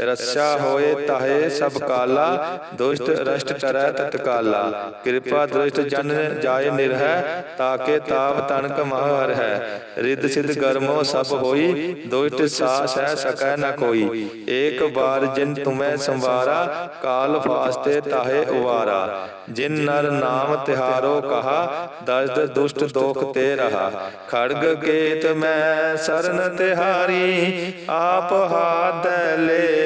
ਰਸਾ ਹੋਏ ਤਾਹੇ ਸਭ ਕਾਲਾ, ਦੁਸ਼ਟ ਰਸ਼ਟ ਟਰੈ ਤਤਕਾਲਾ ਕਿਰਪਾ ਦ੍ਰਿਸ਼ਟ ਜਨ ਜਾਏ ਨਿਰਹਿ, ਤਾਕੇ ਤਾਪ ਤਨਕ ਮਹਰ ਹੈ ਰਿੱਧ ਸਿਧ ਗਰਮੋ ਸਭ ਹੋਈ, ਦੁਸ਼ਟ ਸਾਸ ਹੈ ਸਕੈ ਨ ਕੋਈ। ਏਕ ਬਾਰ ਜਿਨ ਤੁਮੈ ਸੰਵਾਰਾ, ਕਾਲ ਫਾਸਤੇ ਤਾਹੇ ਉਵਾਰਾ। ਜਿਨ ਨਰ ਨਾਮ ਤਿਹਾਰੋ ਕਹਾ, ਦਸਦ ਦੁਸ਼ਟ ਦੋਖ ਤੇ ਰਹਾ। ਖੜਗ ਕੇਤ ਮੈਂ ਸਰਨ ਤਿਹਾਰੀ, ਆਪ ਹਾਥ ਲੈ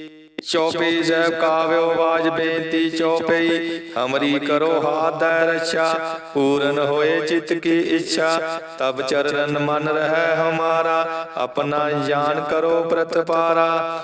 ਚੌਪਈ ਸਾਹਿਬ ਕਾਵਿਓ ਬਾਜ ਬੇਨਤੀ ਚੌਪਈ ਹਮਰੀ ਕਰੋ ਹਾਥ ਦੈ ਰੱਛਾ। ਪੂਰਨ ਹੋਏ ਚਿਤ ਕੀ ਇੱਛਾ। ਤਬ ਚਰਨ ਮਨ ਰਹਿ ਹਮਾਰਾ। ਆਪਣਾ ਜਾਨ ਕਰੋ ਪ੍ਰਤਪਾਰਾ।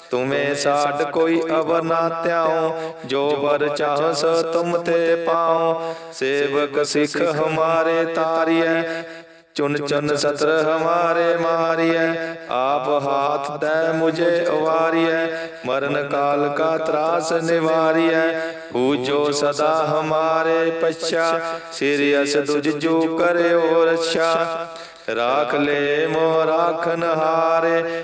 ਤੁਮੇ ਸਾਡ ਕੋਈ ਅਵਰ ਨਾ ਧਿਆਉ ਜੋ ਵਰ ਚਾਹਸ ਤੁਮ ਤੇ ਪਾਉ ਸੇਵਕ ਸਿੱਖ ਹਮਾਰੇ ਤਾਰੀਐ। ਚੁਨ ਚੁਨ ਸਤਰ ਹਮਾਰੇ ਮਾਰੀਐ। ਆਪ ਹਾਥ ਦੈ ਮੁਝੇ ਉਵਾਰੀਐ ਮਰਨ ਕਾਲ ਕਾ ਤਰਾਸ ਨਿਵਾਰੀਐ। ਪੂਜੋ ਸਦਾ ਹਮਾਰੇ ਪਛਾ। ਸਿਰ ਅਸ ਦੁਜ ਜੋ ਕਰਿਓ ਰੱਛਾ ਰਾਖ ਲੈ ਮੋ ਰਾਖਨ ਹਾਰੇ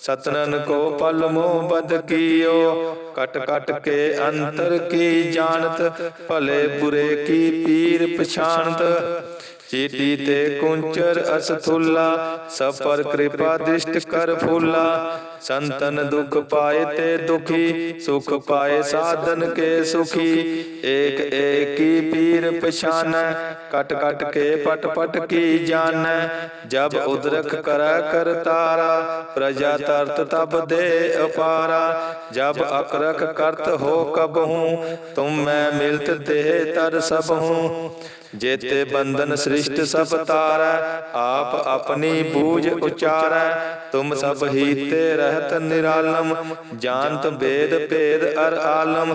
ਸਤਨਨ ਕੋ ਪਲ ਮੋਹ ਬਦ ਕੀਓ, ਕਟ ਕਟ ਕੇ ਅੰਤਰ ਕੀ ਜਾਣਤ, ਭਲੇ ਬੁਰੇ ਕੀ ਪੀਰ ਪਛਾਨਤ ਚੀਟੀ ਤੇ ਕੁੰਚਰ ਅਸਥੁਲਾ, ਸਭ ਪਰ ਕਿਰਪਾ ਦ੍ਰਿਸ਼ਟ ਕਰ ਫੂਲਾ। ਸੰਤਨ ਦੁਖ ਪਾਏ ਤੇ ਦੁਖੀ, ਸੁਖ ਪਾਏ ਸਾਧਨ ਕੇ ਸੁਖੀ। ਏਕ ਏਕੀ ਪੀਰ ਪਛਾਨੈ, ਕਟ ਕਟ ਕੇ ਪਟ ਪਟ ਕੀ ਜਾਣੈ ਜਬ ਉਦਰਕ ਕਰੈ ਕਰਤਾਰਾ ਪ੍ਰਜਾ ਤਰਤ ਤਬ ਦੇ ਅਪਾਰਾ। ਜਬ ਅਕਰਖ ਕਰਤ ਹੋ ਕਬਹੂ ਤੁਮ ਮੈਂ ਮਿਲਤ ਤੇ ਤਰ ਸਭਹੂ ਜੇਤੇ ਬੰਧਨ ਸ੍ਰਿਸ਼ਟ ਸਭ ਤਾਰੈ, ਆਪ ਆਪਣੀ ਬੂਝ ਉਚਾਰੈ। ਤੁਮ ਸਭ ਹੀਤੇ ਰਹਿਤ ਨਿਰਾਲਮ ਜਾਨਤ ਵੇਦ ਭੇਦ ਅਰ ਆਲਮ।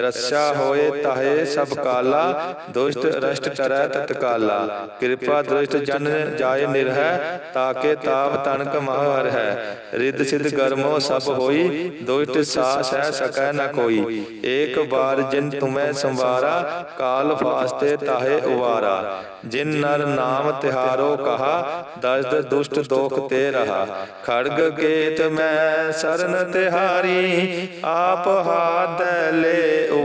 ਰੱਛਾ ਹੋਏ ਤਾਹੇ ਸਭ ਕਾਲਾ, ਦੁਸ਼ਟ ਰਸ਼ਟ ਕਰੈ ਤਤਕਾਲਾ ਕਿਰਪਾ ਦੁਸ਼ਟ ਜਨ ਜਾਏ ਨਿਰਹੈ, ਤਾਕੇ ਤਾਪ ਤਨਕ ਮਹਰ ਹੈ ਰਿੱਧ ਸਿਧ ਗਰਮੋ ਸਭ ਹੋਈ, ਦੁਸ਼ਟ ਸਾਸ ਹੈ ਸਕੈ ਨ ਕੋਈ। ਏਕ ਬਾਰ ਜਿਨ ਤੁਮੈ ਸੰਵਾਰਾ, ਕਾਲ ਫਾਸਤੇ ਤਾਹੇ ਉਵਾਰਾ। ਜਿਨ ਨਰ ਨਾਮ ਤਿਹਾਰੋ ਕਹਾ ਦਸਦ ਦੁਸ਼ਟ ਦੋਖ ਤੇ ਰਹਾ। ਖੜਗ ਕੇਤ ਮੈਂ ਸਰਨ ਤਿਹਾਰੀ, ਆਪ ਹਾਥ ਲੈ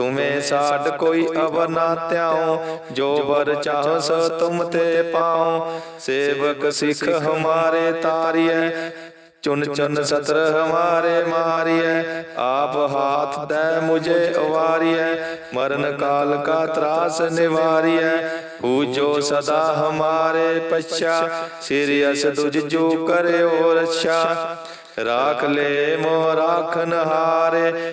ਤੁਮੇ ਸਾਡ ਕੋਈ ਅਵਰ ਨਾ ਧਿਆਉ ਜੋ ਵਰ ਚਾਹੋ ਸੋ ਤੁਮ ਤੇ ਪਾਉ ਸੇਵਕ ਸਿੱਖ ਹਮਾਰੇ ਤਾਰੀਐ, ਚੁਨ ਚੁਨ ਸਤਰ ਹਮਾਰੇ ਮਾਰੀਐ। ਆਪ ਹਾਥ ਦੈ ਮੁਝੇ ਅਵਾਰੀਐ, ਮਰਨ ਕਾਲ ਕਾ ਤਰਾਸ ਨਿਵਾਰੀਐ। ਪੂਜੋ ਸਦਾ ਹਮਾਰੇ ਪਛਾ, ਸਿਰ ਅਸ ਦੁਜ ਜੋ ਕਰਿਓ ਰੱਛਾ। ਰਾਖ ਲੈ ਮੋ ਰਾਖਨ ਹਾਰੇ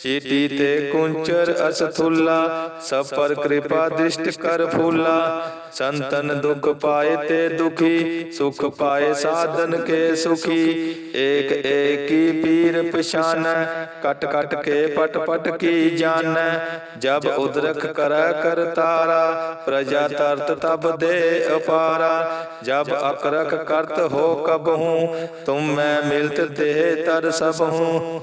ਪਛਾਨਤ ਚੀਟੀ ਤੇ ਕੁੰਚਰ ਅਸਥੁੱਲਾ ਸਭ ਪਰ ਕਿਰਪਾ ਦ੍ਰਿਸ਼ਟ ਕਰ ਫੂਲਾ ਸੰਤਨ ਦੁਖ ਪਾਏ ਤੇ ਦੁਖੀ ਸੁਖ ਪਾਏ ਸਾਧਨ ਕੇ ਸੁਖੀ ਏਕ ਏਕੀ ਪੀਰ ਪਛਾਨੈ ਕਟ ਕਟ ਕੇ ਪਟ ਪਟ ਕੀ ਜਾਣੈ ਜਬ ਉਦਰਖ ਕਰੈ ਕਰਤਾਰਾ ਪ੍ਰਜਾ ਤਰਤ ਤਬ ਦੇ ਅਪਾਰਾ ਜਬ ਅਕਰਖ ਕਰਤ ਹੋ ਕਬਹੂ ਤੁਮ ਮੈਂ ਮਿਲਤ ਤੇ ਤਰ ਸਭ ਹੂੰ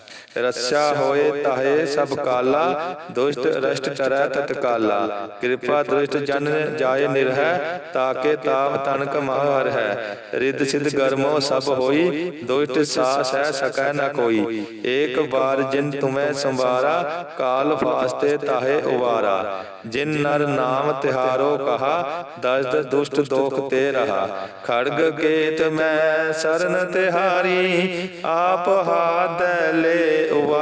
ਰਸਾ ਹੋਏ ਤਾਹੇ ਸਭ ਕਾਲਾ, ਦੁਸ਼ਟ ਰਸ਼ਟ ਕਰੈ ਤਤਕਾਲਾ ਕਿਰਪਾ ਦੁਸ਼ਟ ਜਨ ਜਾਏ ਨਿਰਹਿ, ਤਾਕੇ ਤਾਪ ਤਨਕ ਮਹਰ ਹੈ। ਰਿੱਧ ਸਿਧ ਗਰਮੋ ਸਭ ਹੋਈ, ਦੁਸ਼ਟ ਸਾਸ ਹੈ ਸਕੈ ਨ ਕੋਈ। ਏਕ ਬਾਰ ਜਿਨ ਤੁਮੈ ਸੰਵਾਰਾ, ਕਾਲ ਫਾਸਤੇ ਤਾਹੇ ਉਵਾਰਾ। ਜਿਨ ਨਰ ਨਾਮ ਤਿਹਾਰੋ ਕਹਾ, ਦਸਤ ਦੁਸ਼ਟ ਦੋਖ ਤੇ ਰਹਾ। ਖੜਗ ਕੇਤ ਮੈਂ ਸਰਨ ਤਿਹਾਰੀ, ਆਪ ਹਾਥ ਲੈ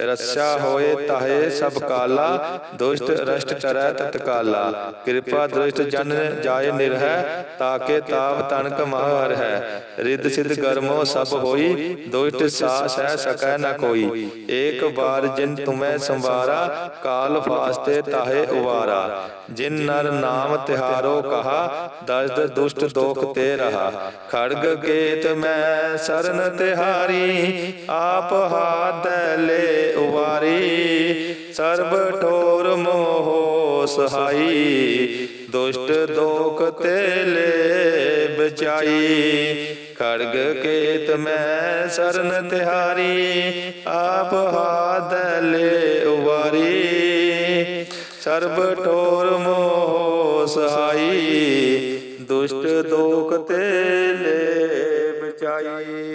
ਰੱਛਾ ਹੋਏ ਤਾਹੇ ਸਭ ਕਾਲਾ, ਦੁਸ਼ਟ ਰਸ਼ਟ ਕਰੈ ਤਤਕਾਲਾ ਕਿਰਪਾ ਦ੍ਰਿਸ਼ਟ ਜਨ ਜਾਏ ਨਿਰਹੈ, ਤਾਕੇ ਤਾਪ ਤਨਕ ਮਾਹਰ ਹੈ ਰਿੱਧ ਸਿਧ ਗਰਮੋ ਸਭ ਹੋਈ, ਦੁਸ਼ਟ ਸਾ ਸਹਿ ਸਕੈ ਨ ਕੋਈ। ਏਕ ਬਾਰ ਜਿਨ ਤੁਮੈ ਸੰਵਾਰਾ, ਕਾਲ ਫਾਸਤੇ ਤਾਹੇ ਉਵਾਰਾ। ਜਿਨ ਨਰ ਨਾਮ ਤਿਹਾਰੋ ਕਹਾ, ਦਸਦ ਦੁਸ਼ਟ ਦੋਖ ਤੇ ਰਹਾ। ਖੜਗ ਕੇਤ ਮੈਂ ਸਰਨ ਤਿਹਾਰੀ, ਆਪ ਹਾਦੈ ਲੈ ਉਵਾਰੀ। ਸਰਬ ਠੋਰ ਮੋਹ ਸਹਾਈ, ਦੁਸ਼ਟ ਦੋਖ ਤੇ ਲੈ ਬਚਾਈ। ਖੜਗ ਕੇਤ ਮੈਂ ਸਰਨ ਤਿਹਾਰੀ, ਆਪ ਹਾਦੈ ਲੈ ਉਵਾਰੀ। ਸਰਬ ਠੋਰ ਸਹਾਈ ਦੁਸ਼ਟ ਦੋਖ ਤੇ ਲੈ ਉਚਾਈ